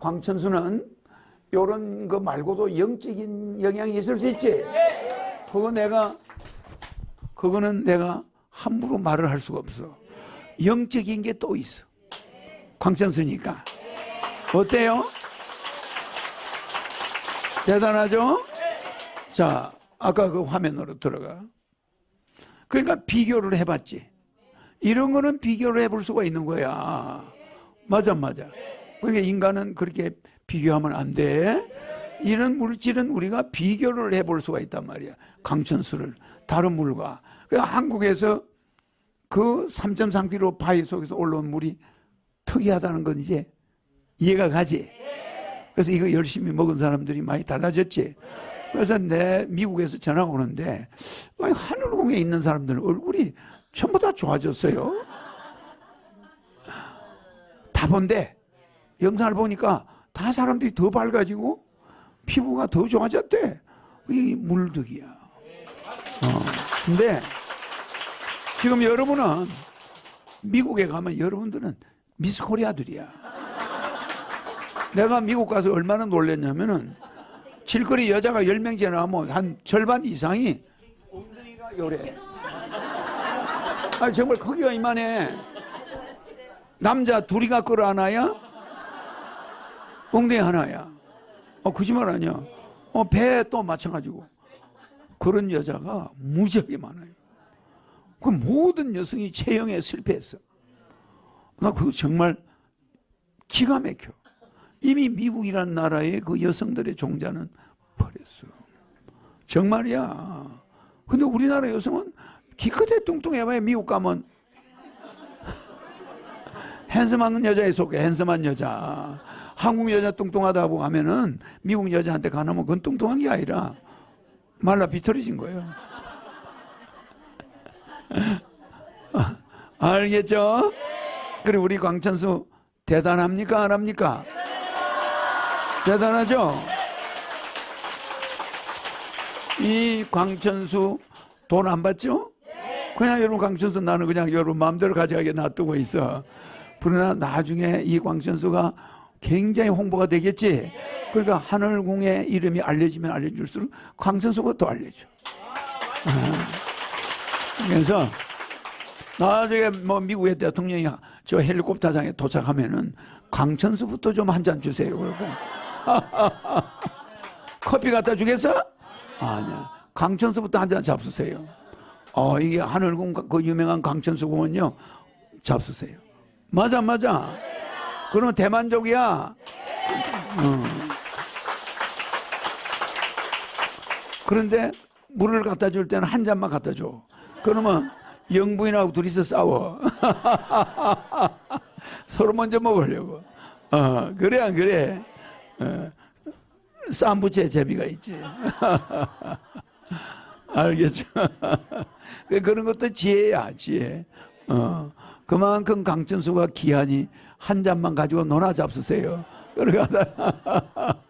광천수는 요런 거 말고도 영적인 영향이 있을 수 있지. 그거 내가 그거는 내가 함부로 말을 할 수가 없어. 영적인 게 또 있어. 광천수니까. 어때요? 대단하죠? 자, 아까 그 화면으로 들어가. 그러니까 비교를 해봤지. 이런 거는 비교를 해볼 수가 있는 거야. 맞아, 맞아. 그러니까 인간은 그렇게 비교하면 안 돼. 이런 물질은 우리가 비교를 해볼 수가 있단 말이야. 강천수를 다른 물과. 그러니까 한국에서 그 3.3kg 바위 속에서 올라온 물이 특이하다는 건 이제 이해가 가지. 그래서 이거 열심히 먹은 사람들이 많이 달라졌지. 그래서 내 미국에서 전화가 오는데 하늘공에 있는 사람들은 얼굴이 전부 다 좋아졌어요. 다 본데 영상을 보니까 다 사람들이 더 밝아지고 피부가 더 좋아졌대. 이 물득이야. 어. 근데 지금 여러분은 미국에 가면 여러분들은 미스 코리아들이야. 내가 미국 가서 얼마나 놀랐냐면은 길거리 여자가 10명 지나가면 한 절반 이상이 엉덩이가 요래. 아 정말 크기가 이만해. 남자 둘이가 끌어안아야 엉덩이 하나야. 어 거짓말 아니야. 어 배 또 마찬가지고. 그런 여자가 무지하게 많아요. 그 모든 여성이 체형에 실패했어. 나 그거 정말 기가 막혀. 이미 미국이라는 나라의 그 여성들의 종자는 버렸어. 정말이야. 근데 우리나라 여성은 기껏해 뚱뚱해봐야 미국 가면 핸섬한 여자에 속해 핸섬한 여자. 한국 여자 뚱뚱하다고 하면은 미국 여자한테 가나면 그건 뚱뚱한 게 아니라 말라 비틀어진 거예요. 알겠죠? 그리고 우리 광천수 대단합니까? 안 합니까? 대단하죠? 이 광천수 돈 안 받죠? 그냥 여러분 광천수 나는 그냥 여러분 마음대로 가져가게 놔두고 있어. 그러나 나중에 이 광천수가 굉장히 홍보가 되겠지? 그러니까 하늘궁의 이름이 알려지면 알려질수록 광천수가 또 알려져. 아. 그래서 나중에 뭐 미국의 대통령이 저 헬리콥터장에 도착하면은 강천수부터 좀 한 잔 주세요. 그러니까 커피 갖다 주겠어? 아니야. 강천수부터 한 잔 잡수세요. 어 이게 하늘궁 그 유명한 강천수공원요 잡수세요. 맞아 맞아. 그러면 대만족이야. 어. 그런데 물을 갖다 줄 때는 한 잔만 갖다 줘. 그러면 영부인하고 둘이서 싸워. 서로 먼저 먹으려고. 어, 그래, 안 그래? 어, 쌈부채 재미가 있지. 알겠죠? 그 그런 것도 지혜야, 지혜. 어, 그만큼 강천수가 기한이 한 잔만 가지고 논아 잡수세요. 그러가